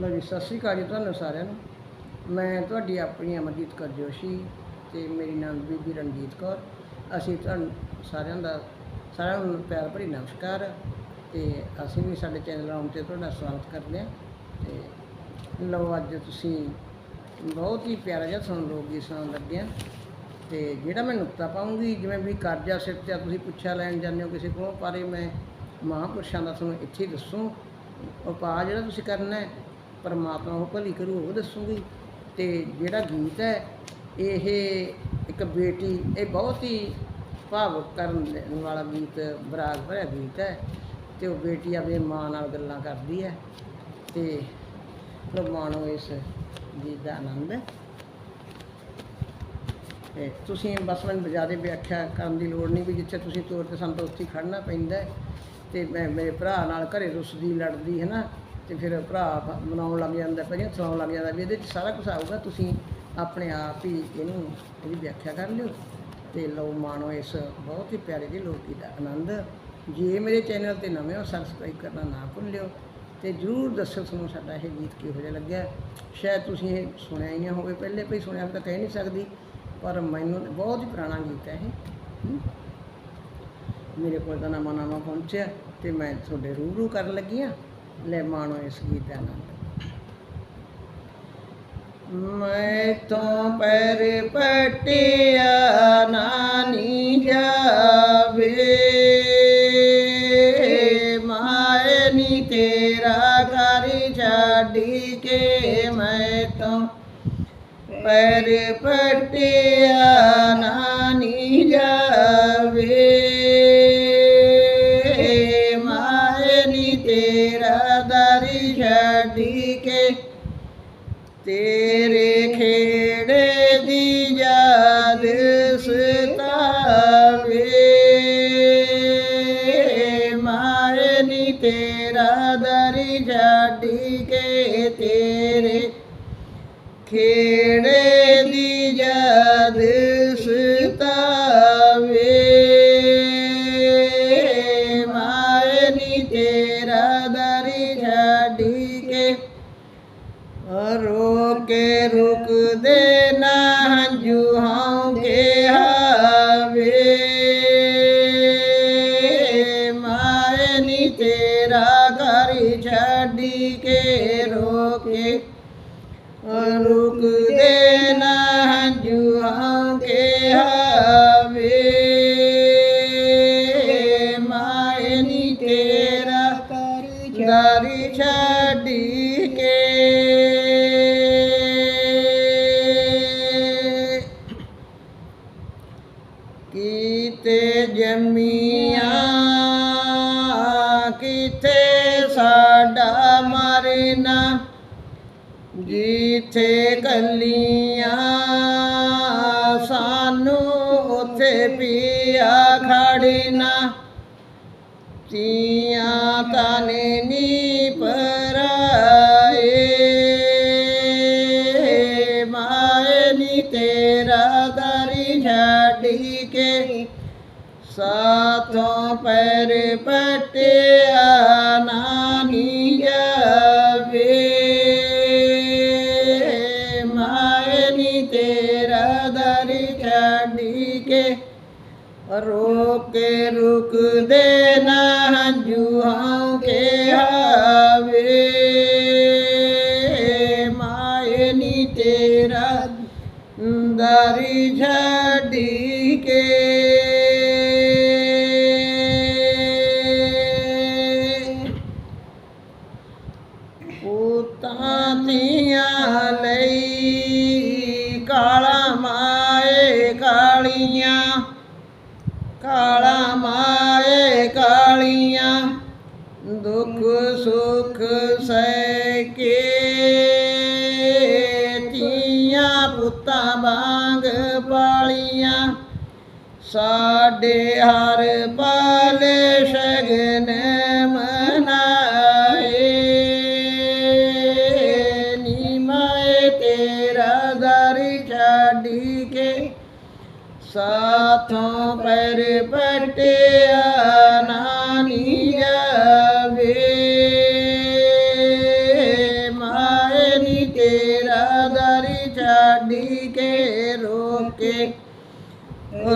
ਲਓ ਜੀ, ਸਤਿ ਸ਼੍ਰੀ ਅਕਾਲ ਜੀ ਤੁਹਾਨੂੰ ਸਾਰਿਆਂ ਨੂੰ। ਮੈਂ ਤੁਹਾਡੀ ਆਪਣੀ ਅਮਰਜੀਤ ਕੌਰ ਜੋਸ਼ੀ ਤੇ ਮੇਰੀ ਨਾਮ ਬੀਬੀ ਰਣਜੀਤ ਕੌਰ। ਅਸੀਂ ਤੁਹਾਨੂੰ ਸਾਰਿਆਂ ਦਾ ਸਾਰਿਆਂ ਨੂੰ ਪਿਆਰ ਭਰੀ ਨਮਸਕਾਰ। ਤੇ ਅਸੀਂ ਵੀ ਸਾਡੇ ਚੈਨਲ ਆਉਣ ਤੇ ਤੁਹਾਡਾ ਸਵਾਗਤ ਕਰਦੇ ਹਾਂ। ਤੇ ਲਓ, ਅੱਜ ਤੁਸੀਂ ਬਹੁਤ ਹੀ ਪਿਆਰਾ ਜਿਹਾ ਤੁਹਾਨੂੰ ਲੋਕ ਗੀਤ ਸੁਣਾਉਣ ਲੱਗੇ ਹਾਂ। ਤੇ ਜਿਹੜਾ ਮੈਂ ਨੁਕਤਾ ਪਾਉਂਗੀ, ਜਿਵੇਂ ਵੀ ਕਰਜ਼ਾ ਸਿਰ ਤੇ ਤੁਸੀਂ ਪੁੱਛਿਆ ਲੈਣ ਜਾਂਦੇ ਹੋ ਕਿਸੇ ਕੋਲੋਂ, ਪਰ ਮੈਂ ਮਹਾਂਪੁਰਸ਼ਾਂ ਦਾ ਤੁਹਾਨੂੰ ਇੱਥੇ ਹੀ ਦੱਸੂ। ਉਪਾਅ ਜਿਹੜਾ ਤੁਸੀਂ ਕਰਨਾ ਹੈ ਪਰਮਾਤਮਾ ਉਹ ਭਲੀ ਕਰੂ, ਉਹ ਦੱਸੂਗੀ। ਤੇ ਜਿਹੜਾ ਗੀਤ ਹੈ, ਇਹ ਇੱਕ ਬੇਟੀ, ਇਹ ਬਹੁਤ ਹੀ ਭਾਵੁਕ ਕਰਨ ਦੇਣ ਵਾਲਾ ਗੀਤ ਬਰਾਗ ਭਰਿਆ ਗੀਤ ਹੈ। ਤੇ ਉਹ ਬੇਟੀ ਆਪਣੀ ਮਾਂ ਨਾਲ ਗੱਲਾਂ ਕਰਦੀ ਹੈ। ਤੇ ਲੋ ਇਸ ਗੀਤ ਦਾ ਆਨੰਦ ਤੇ ਤੁਸੀਂ ਬਸ ਮੈਨੂੰ ਜ਼ਿਆਦਾ ਵਿਆਖਿਆ ਕਰਨ ਦੀ ਲੋੜ ਨਹੀਂ ਵੀ ਜਿੱਥੇ ਤੁਸੀਂ ਤੋਰ ਤੇ ਸਾਨੂੰ ਉੱਥੇ ਹੀ ਖੜਨਾ ਪੈਂਦਾ ਹੈ। ਤੇ ਮੈਂ, ਮੇਰੇ ਭਰਾ ਨਾਲ ਘਰੇ ਰੁੱਸਦੀ, ਲੜਦੀ, ਹੈ ਨਾ? ਤੇ ਫਿਰ ਭਰਾ ਮਨਾਉਣ ਲੱਗ ਜਾਂਦਾ ਪਹਿਲਾਂ ਸੁਣਾਉਣ ਲੱਗ ਜਾਂਦਾ ਵੀ ਇਹਦੇ 'ਚ ਸਾਰਾ ਕੁਝ ਆਊਗਾ, ਤੁਸੀਂ ਆਪਣੇ ਆਪ ਹੀ ਇਹਨੂੰ ਇਹਦੀ ਵਿਆਖਿਆ ਕਰ ਲਿਓ। ਤੇ ਲਓ ਮਾਣੋ ਇਸ ਬਹੁਤ ਹੀ ਪਿਆਰੇ ਦੇ ਲੋਕ ਗੀਤ ਦਾ ਆਨੰਦ। ਜੇ ਮੇਰੇ ਚੈਨਲ ਤੇ ਨਵੇਂ ਹੋ ਸਬਸਕ੍ਰਾਈਬ ਕਰਨਾ ਨਾ ਭੁੱਲਿਓ। ਤੇ ਜਰੂਰ ਦੱਸੋ ਤੁਹਾਨੂੰ ਸਾਡਾ ਇਹ ਗੀਤ ਕਿਹੋ ਜਿਹਾ ਲੱਗਿਆ। ਸ਼ਾਇਦ ਤੁਸੀਂ ਇਹ ਸੁਣਿਆ ਹੀ ਨਾ ਹੋਵੇ, ਪਹਿਲੇ ਕੋਈ ਸੁਣਿਆ ਹੋਵੇ ਤਾਂ ਕਹਿ ਨਹੀਂ ਸਕਦੀ, ਪਰ ਮੈਨੂੰ ਬਹੁਤ ਹੀ ਪੁਰਾਣਾ ਗੀਤ ਹੈ ਇਹ। ਮੇਰੇ ਕੋਲ ਤਾਂ ਨਵਾਂ ਨਵਾਂ ਪਹੁੰਚਿਆ ਤੇ ਮੈਂ ਤੁਹਾਡੇ ਰੂਬਰੂ ਕਰਨ ਲੱਗੀ ਹਾਂ। ਲੈ ਮਾਣੋ ਇਸ ਗੀਤ ਦਾ ਆਨੰਦ। ਮੈਂ ਤੋਂ ਪੈਰ ਪਟਿਆ ਨਾਨੀ ਕੇ ਤੇਰੇ ਖੇੜੇ ਦੀ ਯਾਦ ਸਤਾਵੇ। ਮਾਏ ਨੀ ਤੇਰਾ ਦਰੀ ਛੱਡੀ ਕੇ ਤੇਰੇ ਖੇੜੇ ਦੀ ਯਾਦ ਸਾਡਾ ਮਰਨਾ, ਜਿੱਥੇ ਕੱਲੀਆਂ ਸਾਨੂੰ ਉਥੇ ਪੀਆ ਖੜਨਾ। ਤੀਆਂ ਤਾਨੇ ਨੀ ਪਰਾਏ ਮਾਏ ਨੀ ਤੇਰਾ ਦਰੀ ਛੱਡੀ ਕੇ, ਸਾਥੋਂ ਪੈਰ ਪਟਿਆ ਕੇ ਰੁਕਦੇ ਨਾ ਹੰਝੂ ਹਾਂ ਕੇ ਹਾਵੇ। ਮਾਏ ਨੀ ਤੇਰਾ ਦਾਰੀ ਛੱਡੀ ਕੇ ਦੁੱਖ ਸੁਖ ਸਹਿ ਕੇ ਧੀਆਂ ਪੁੱਤਾਂ ਵਾਂਗ ਪਾਲੀਆਂ। ਸਾਡੇ ਹਰ ਪਲ ਸ਼ਗਨ ਮਨਾਏ। ਨੀ ਮੈਂ ਤੇਰਾ ਦਰ ਛੱਡੀ ਕੇ ਸਾਥੋਂ ਪੈਰ ਪਟਿਆ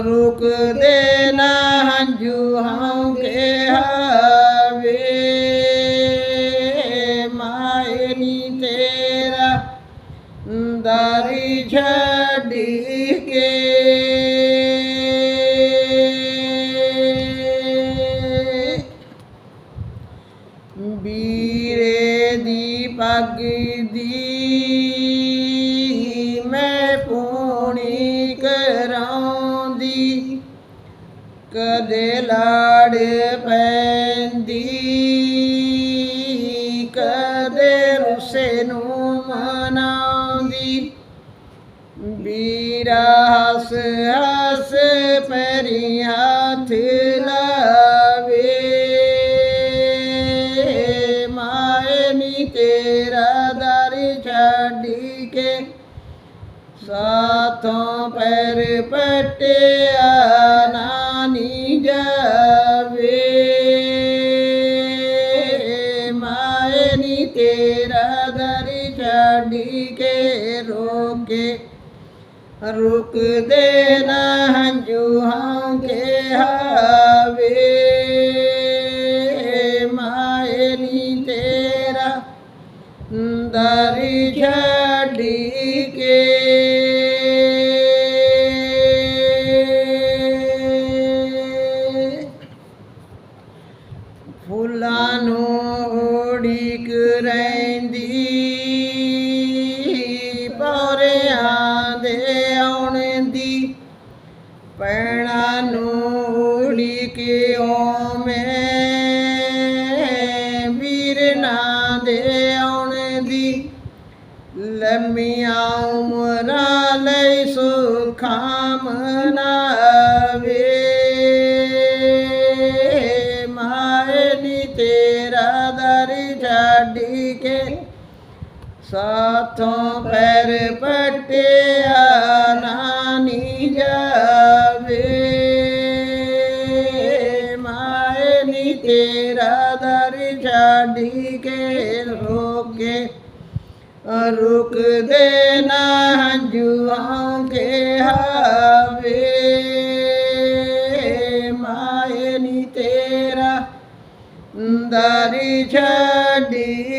ਰੁਕ ਦੇ ਨਾ ਹੰਝੂ ਹਾਂ ਕਦੇ ਲਾੜ ਪੈਂਦੀ, ਕਦੇ ਰੁੱਸੇ ਨੂੰ ਮਨਾਉਂਦੀ। ਵੀਰਾ ਹੱਸ ਹੱਸ ਪੈਰੀ ਹੱਥ ਲਾਵੇ, ਮਾਏ ਨੀ ਤੇਰਾ ਦਰ ਛੱਡੀ ਕੇ, ਸਾਥੋਂ ਪੈਰ ਪਟਿਆ ਨਾ ਜਾਵੇ। ਮਾਏ ਨੀ ਤੇਰਾ ਦਰ ਛੱਡੀ ਕੇ ਰੋਕੇ। ਰੁਕ ਦੇ ਨਾ ਹੰਝੂ ਕੇ ਹਾਵੇ ਆਉਣ ਦੀ ਪੈਣਾ ਨੂੰ ਉਡੀਕ ਓਵੇਂ ਵੀਰਨਾ ਦੇ ਆਉਣ ਦੀ ਲੰਮੀਆਂ ਉਮਰਾਂ ਲਈ ਸੁਖਾਂ ਮਨਾਵੇ। ਮਾਏ ਨੀ ਤੇਰਾ ਦਰ ਛੱਡੀ ਕੇ ਸਾਥੋਂ ਪੈਰ ਪਟਿਆ ਨਾਨੀ ਜਾਵੇ। ਮਾਏ ਨੀ ਤੇਰਾ ਦਰ ਛੱਡੀ ਕੇ ਰੋਕੇ ਰੁਕ ਦੇ ਨਾ ਹੰਝੂਆਂ ਕੇ ਹਾਵੇ। ਮਾਏ ਨੀ ਤੇਰਾ ਦਾਰੀ ਛੱਡੀ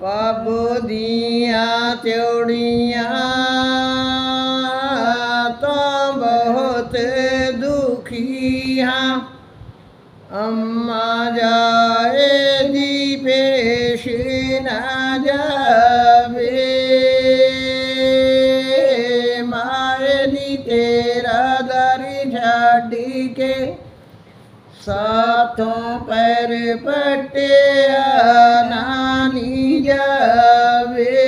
ਪਬ ਦੀਆਂ ਤਿਉੜੀਆਂ ਤਾਂ ਬਹੁਤ ਦੁਖੀ ਹਾਂ ਅੰਮਾ ਜਾਏ ਦੀ ਪੇਸ਼ ਨਾ ਜਾਵੇ, ਮਾਏ ਨੀ ਤੇਰਾ ਦਰ ਛੱਡੀ ਕੇ ਸਾਥੋਂ ਪੈਰ ਪਟਿਆ ਨਾਨੀ ਜਾਵੇ।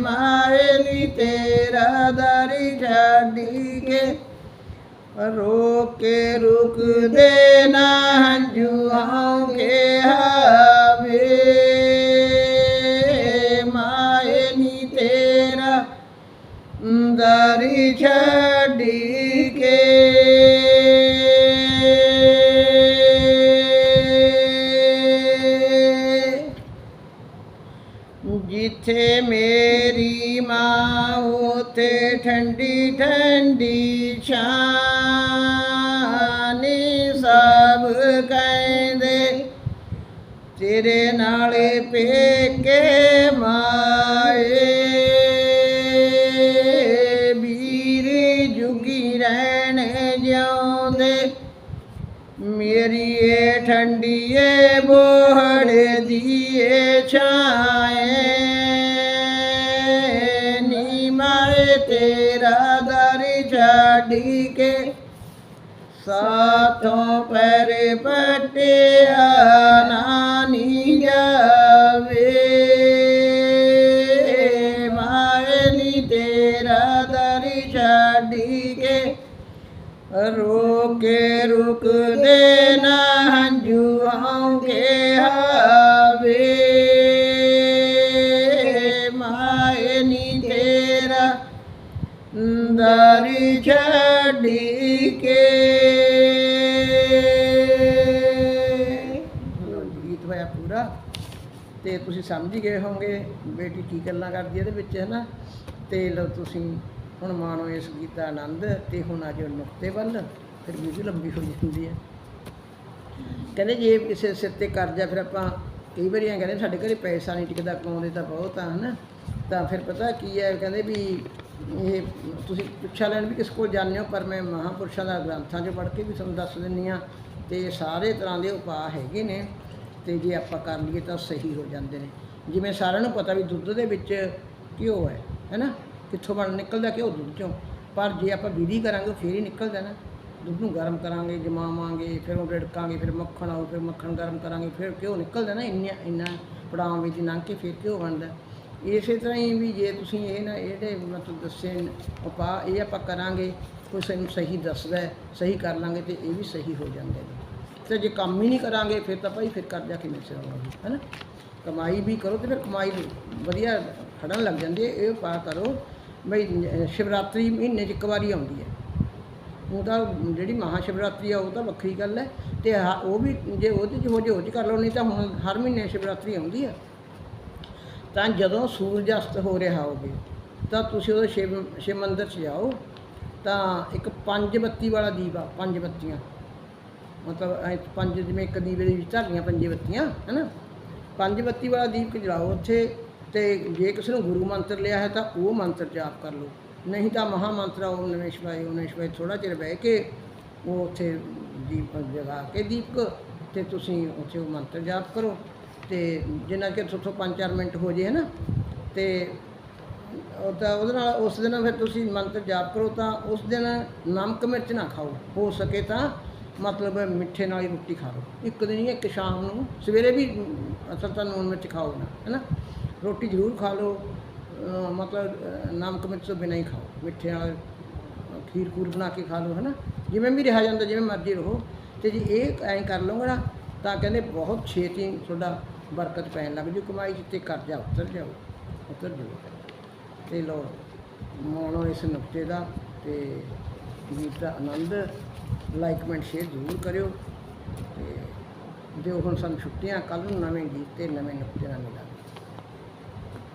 ਮਾਏ ਨੀ ਤੇਰਾ ਦਰ ਛੱਡੀ ਕੇ, ਰੋਕੇ ਰੁਕ ਦੇ ਨਾ ਹੰਝੂਆਂ ਕੇ ਹਾਵੇ ਮਾਏ ਨੀ ਤੇਰਾ ਦਾਰੀ ਛੱਡੀ ਠੰਡੀ ਠੰਡੀ ਛਾਨੀ ਸਭ ਕਹਿੰਦੇ, ਤੇਰੇ ਨਾਲੇ ਪੇਕੇ ਮਾਏ। ਵੀਰ ਜੁਗੀ ਰਹਿਣ ਜਿਉਂਦੇ, ਮੇਰੀ ਏ ਠੰਡੀਏ ਬੋਹੜ ਦੀਏ ਛਾਏ। ਨੀ ਮਾਏ ਤੇਰਾ ਦਰ ਛੱਡੀ ਕੇ ਸਾਥੋਂ ਪਰ ਪਟਿਆ ਨਾਨੀ ਜਾਵੇ। ਮਾਏ ਤੇਰਾ ਦਰ ਛੱਡੀ ਕੇ ਰੋਕੇ ਰੁਕ ਦੇਣਾ ਤੁਸੀਂ ਸਮਝ ਹੀ ਗਏ ਹੋਵੋਗੇ ਬੇਟੀ ਕੀ ਗੱਲਾਂ ਕਰਦੀ ਇਹਦੇ ਵਿੱਚ ਹੈ ਨਾ ਤੇ ਲਓ ਤੁਸੀਂ ਹੁਣ ਮਾਣੋ ਇਸ ਗੀਤ ਦਾ ਆਨੰਦ ਤੇ ਹੁਣ ਆ ਜਾਓ ਨੁਕਤੇ ਵੱਲ, ਫਿਰ ਵੀਡੀਓ ਲੰਬੀ ਹੋ ਜਾਂਦੀ ਹੈ। ਕਹਿੰਦੇ ਜੇ ਕਿਸੇ ਸਿਰ ਤੇ ਕਰਜ਼ਾ, ਫਿਰ ਆਪਾਂ ਕਈ ਵਾਰੀ ਐਂ ਕਹਿੰਦੇ ਸਾਡੇ ਘਰੇ ਪੈਸਾ ਨਹੀਂ ਟਿਕਦਾ, ਕਮਾਉਂਦੇ ਤਾਂ ਬਹੁਤ ਆ, ਹਨਾ? ਤਾਂ ਫਿਰ ਪਤਾ ਕੀ ਹੈ, ਕਹਿੰਦੇ ਵੀ ਇਹ ਤੁਸੀਂ ਪੁੱਛਾ ਲੈਣ ਵੀ ਕਿਸ ਕੋਲ ਜਾਂਦੇ ਹੋ, ਪਰ ਮੈਂ ਮਹਾਂਪੁਰਸ਼ਾਂ ਦਾ ਗ੍ਰੰਥਾਂ 'ਚ ਪੜ੍ਹ ਕੇ ਵੀ ਤੁਹਾਨੂੰ ਦੱਸ ਦਿੰਨੀ ਆ ਤੇ ਸਾਰੇ ਤਰ੍ਹਾਂ ਦੇ ਉਪਾਅ ਹੈਗੇ ਨੇ। ਤੇ ਜੇ ਆਪਾਂ ਕਰ ਲਈਏ ਤਾਂ ਸਹੀ ਹੋ ਜਾਂਦੇ ਨੇ। ਜਿਵੇਂ ਸਾਰਿਆਂ ਨੂੰ ਪਤਾ ਵੀ ਦੁੱਧ ਦੇ ਵਿੱਚ ਘਿਓ ਹੈ ਹੈਨਾ ਕਿੱਥੋਂ ਬਣ, ਨਿਕਲਦਾ ਘਿਓ ਦੁੱਧ ਚੋਂ। ਪਰ ਜੇ ਆਪਾਂ ਵਿਧੀ ਕਰਾਂਗੇ, ਫੇਰ ਹੀ ਨਿਕਲਦਾ ਨਾ। ਦੁੱਧ ਨੂੰ ਗਰਮ ਕਰਾਂਗੇ, ਜਮਾਵਾਂਗੇ, ਫਿਰ ਉਹ ਰੜਕਾਂਗੇ, ਫਿਰ ਮੱਖਣ ਆਊ, ਫਿਰ ਮੱਖਣ ਗਰਮ ਕਰਾਂਗੇ, ਫਿਰ ਘਿਓ ਨਿਕਲਦਾ ਨਾ ਇੰਨਾ ਇੰਨਾ ਪੜਾਵਾਂ ਵਿੱਚ ਲੰਘ ਕੇ ਫਿਰ ਘਿਓ ਬਣਦਾ। ਇਸੇ ਤਰ੍ਹਾਂ ਹੀ ਵੀ ਜੇ ਤੁਸੀਂ ਇਹ ਨਾ ਇਹਦੇ ਮਤਲਬ ਦੱਸੇ ਨ- ਉਪਾਅ ਇਹ ਆਪਾਂ ਕਰਾਂਗੇ, ਕੋਈ ਸਾਨੂੰ ਸਹੀ ਦੱਸਦਾ ਸਹੀ ਕਰ ਲਾਂਗੇ ਤੇ ਇਹ ਵੀ ਸਹੀ ਹੋ ਜਾਂਦੇ ਨੇ। ਤੇ ਜੇ ਕੰਮ ਹੀ ਨਹੀਂ ਕਰਾਂਗੇ, ਫਿਰ ਤਾਂ ਭਾਈ ਫਿਰ ਕਰਜ਼ਾ ਕਿਵੇਂ ਸਿਰਾਂਗੇ ਹੈਨਾ ਕਮਾਈ ਵੀ ਕਰੋ ਤੇ ਫਿਰ ਕਮਾਈ ਵਧੀਆ ਖੜਨ ਲੱਗ ਜਾਂਦੀ ਹੈ, ਇਹ ਉਪਾਅ ਕਰੋ। ਬਈ ਸ਼ਿਵਰਾਤਰੀ ਮਹੀਨੇ 'ਚ ਇੱਕ ਵਾਰੀ ਆਉਂਦੀ ਹੈ। ਉਹ ਤਾਂ ਜਿਹੜੀ ਮਹਾ ਸ਼ਿਵਰਾਤਰੀ ਆ, ਉਹ ਤਾਂ ਵੱਖਰੀ ਗੱਲ ਹੈ। ਤੇ ਹਾ- ਉਹ ਵੀ ਜੇ ਉਹਦੇ 'ਚ ਹੋ ਜੇ, ਉਹ 'ਚ ਕਰ ਲਓ, ਨਹੀਂ ਤਾਂ ਹੁਣ ਹਰ ਮਹੀਨੇ ਸ਼ਿਵਰਾਤਰੀ ਆਉਂਦੀ ਹੈ। ਤਾਂ ਜਦੋਂ ਸੂਰਜ ਅਸਤ ਹੋ ਰਿਹਾ ਹੋਵੇ, ਤਾਂ ਤੁਸੀਂ ਉਹਦੇ ਸ਼ਿਵ ਸ਼ਿਵ ਮੰਦਿਰ 'ਚ ਜਾਓ। ਤਾਂ ਇੱਕ ਪੰਜ ਬੱਤੀ ਵਾਲਾ ਦੀਵਾ ਪੰਜ ਬੱਤੀਆਂ ਮਤਲਬ ਐਂ ਪੰਜ ਜਿਵੇਂ ਇੱਕ ਦੀਵੇ ਦੇ ਵਿੱਚ ਧਰਨੀਆਂ ਪੰਜੇ ਬੱਤੀਆਂ ਹੈਨਾ? ਪੰਜ ਬੱਤੀ ਵਾਲਾ ਦੀਪ ਜਲਾਓ ਉੱਥੇ ਤੇ ਜੇ ਕਿਸੇ ਨੂੰ ਗੁਰੂ ਮੰਤਰ ਲਿਆ ਹੈ ਤਾਂ ਉਹ ਮੰਤਰ ਜਾਪ ਕਰ ਲਓ। ਨਹੀਂ ਤਾਂ ਮਹਾ ਮੰਤਰ ਆ, ਓਮ ਨਮः ਸ਼ਿਵਾਏ ਓਮ ਨਮः ਸ਼ਿਵਾਏ ਥੋੜਾ ਚਿਰ ਬਹਿ ਕੇ ਉਹ ਉੱਥੇ ਦੀਪ ਜਗਾ ਕੇ ਦੀਪਕ ਤੇ ਤੁਸੀਂ ਉੱਥੇ ਉਹ ਮੰਤਰ ਜਾਪ ਕਰੋ। ਤੇ ਜਿੰਨਾ ਕਿ ਤੁਹਾਡੇ 5-4 ਮਿੰਟ ਹੋ ਜੇ ਹੈ ਨਾ ਤੇ ਉਹ ਤਾਂ ਉਹਦੇ ਨਾਲ ਉਸ ਦਿਨ ਫਿਰ ਤੁਸੀਂ ਮੰਤਰ ਜਾਪ ਕਰੋ ਤਾਂ ਉਸ ਦਿਨ ਨਮਕ ਮਿਰਚ ਨਾ ਖਾਓ। ਹੋ ਸਕੇ ਤਾਂ ਮਤਲਬ ਮਿੱਠੇ ਨਾਲ ਹੀ ਰੋਟੀ ਖਾ ਲਓ। ਇੱਕ ਦਿਨ ਹੀ ਇੱਕ ਸ਼ਾਮ ਨੂੰ। ਸਵੇਰੇ ਵੀ ਅਸਲ ਤਾਂ ਨੂਨ ਮਿਰਚ ਖਾਓ ਨਾ, ਹੈ ਨਾ? ਰੋਟੀ ਜ਼ਰੂਰ ਖਾ ਲਓ। ਮਤਲਬ ਨਮਕ ਮਿਰਚ ਤੋਂ ਬਿਨਾਂ ਹੀ ਖਾਓ। ਮਿੱਠੇ ਨਾਲ ਖੀਰ ਖੂਰ ਬਣਾ ਕੇ ਖਾ ਲਓ, ਹੈ ਨਾ? ਜਿਵੇਂ ਵੀ ਰਿਹਾ ਜਾਂਦਾ, ਜਿਵੇਂ ਮਰਜ਼ੀ ਰਹੋ। ਤੇ ਜੇ ਇਹ ਐਂ ਕਰ ਲਓਗੇ ਨਾ ਤਾਂ ਕਹਿੰਦੇ ਬਹੁਤ ਛੇਤੀ ਤੁਹਾਡਾ ਬਰਕਤ ਪੈਣ ਲੱਗ ਜੂ। ਕਮਾਈ 'ਚ ਤੇ ਕਰਜ਼ਾ ਉਤਰ ਜਾਓ ਉਤਰ ਜਾਓ ਤੇ ਲੋ ਮੋਨੋ ਇਸ ਨੁਕਤੇ ਦਾ ਤੇ ਗੀਤ ਦਾ ਆਨੰਦ ਲਾਈਕ ਕਮੈਂਟ ਸ਼ੇਅਰ ਜ਼ਰੂਰ ਕਰਿਓ ਤੇ ਜੋ ਹੁਣ ਸਾਨੂੰ ਛੁੱਟੀਆਂ ਕੱਲ ਨੂੰ ਨਵੇਂ ਗੀਤ ਤੇ ਨਵੇਂ ਨੁਕਤੇ ਨਾਲ ਮਿਲਾਂਗੇ।